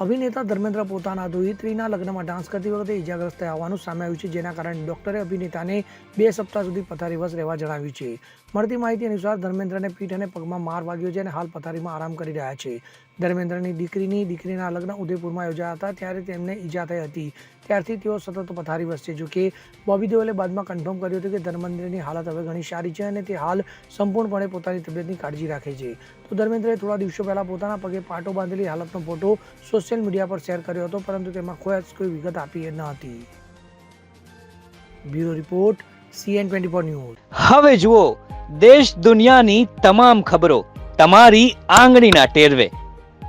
અભિનેતા ધર્મેન્દ્ર પોતાના દોહિત્રીના લગ્નમાં ડાન્સ કરતી વખતે ઇજાગ્રસ્ત થયા હોવાનું સામે આવ્યું છે, જેના કારણે ડોક્ટરે અભિનેતાને બે સપ્તાહ સુધી પથારીવશ રહેવા જણાવ્યું છે. મળતી માહિતી અનુસાર ધર્મેન્દ્રને પીઠ અને પગમાં માર વાગ્યો છે અને હાલ પથારીમાં આરામ કરી રહ્યા છે. ધર્મેન્દ્રની દીકરીની દીકરીના લગ્ન ઉદયપુરમાં યોજાયા હતા, ત્યારે તેમને ઈજા થઈ હતી. ત્યારથી તેઓ સતત પથારી વસશે જો કે બોબી દેઓલે બાદમાં કન્ફર્મ કર્યું હતું કે ધર્મેન્દ્રની હાલત હવે ઘણી સારી છે અને તે હાલ સંપૂર્ણપણે પોતાની તબિયતની કાળજી રાખે છે. તો ધર્મેન્દ્રએ થોડા દિવસો પહેલાં પોતાના પગે પાટો બાંધેલી હાલતનો ફોટો સોશિયલ મીડિયા પર શેર કર્યો હતો, પરંતુ તેમાં કોઈ કોઈ વિગત આપી ન હતી. Bureau report CN twenty four news. હવે જુઓ, દેશ દુનિયાની તમામ ખબરો તમારી આંગળીના ટેરવે.